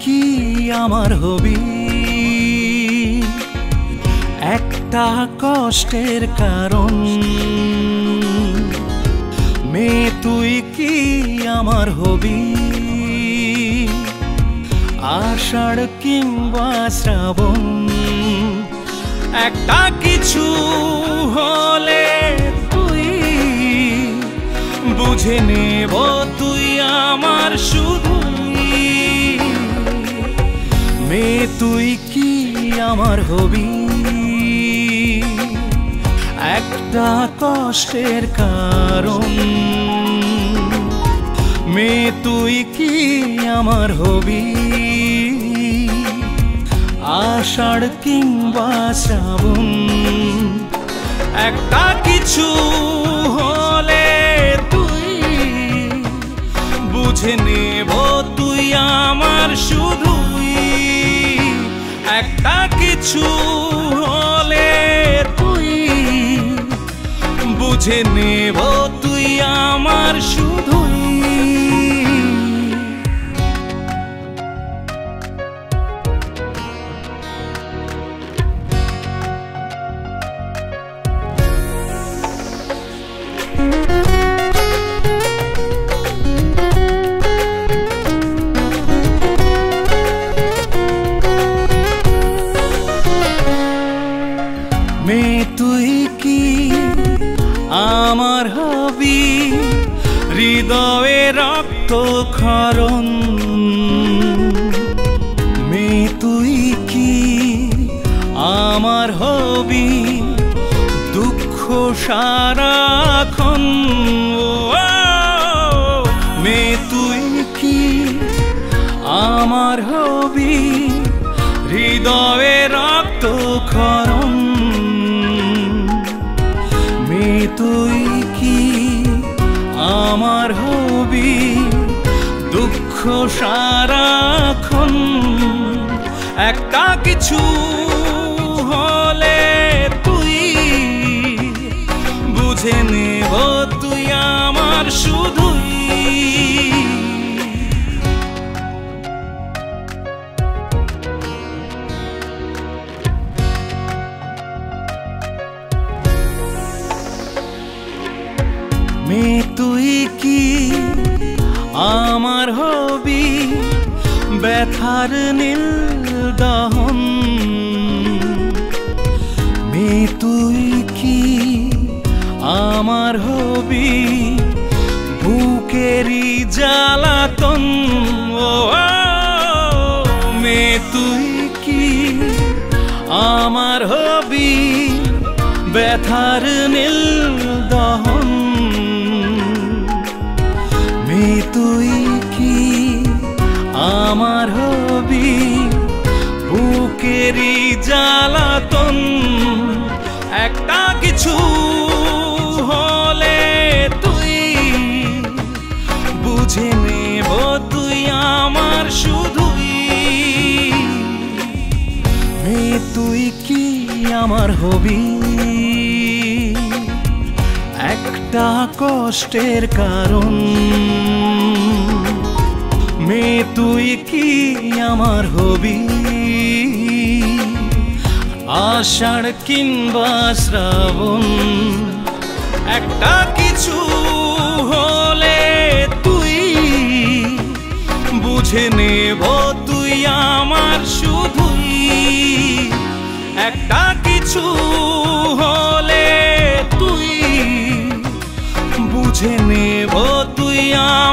কি আমার হবি? একটা কষ্টের কারণ। মেয়ে, তুই কি আমার হবি? আষাঢ় কিংবা শ্রাবণ। একটা কিছু হলে তুই বুঝে নেব তুই আমার শুধুই তুই কি আমার হবি? একটা কষ্টের কারণ। মেয়ে, তুই কি আমার হবি? আষাঢ় কিংবা শ্রাবণ। একটা কিছু হলে তুই বুঝে নেব তুই আমার শুধুই। একটা কিছু হলে তুই বুঝে নেব তুই আমার শুধুই মেয়ে তুই কি আমার হবি? হৃদয়ে রক্ত খরণ মেয়ে তুই কি আমার হবি? দুঃখ সারাক্ষণ মেয়ে তুই কি আমার হবি? হবি দুঃখ সারাক্ষণ একটা কিছু হলে তুই বুঝে নেব তুই আমার শুধুই। মেয়ে, তুই কি আমার হবি ব্যথার নীল দহন। মেয়ে তুই কি আমার হবি? বুকেরই জ্বালাতন। ও, মে তুই কি আমার হবি? ব্যথার নীল দহন। তুই কি আমার হবি? বুকেরই জ্বালাতন। একটা কিছু হলে তুই বুঝে নেব তুই আমার শুধুই। মেয়ে তুই কি আমার হবি? একটা কষ্টের কারণ। মেয়ে তুই কি আমার হবি? আষাঢ় কিংবা শ্রাবণ, একটা কিছু হলে তুই বুঝে নেব তুই আমার শুধুই। একটা কিছু হলে তুই বুঝে নেব তুই আমার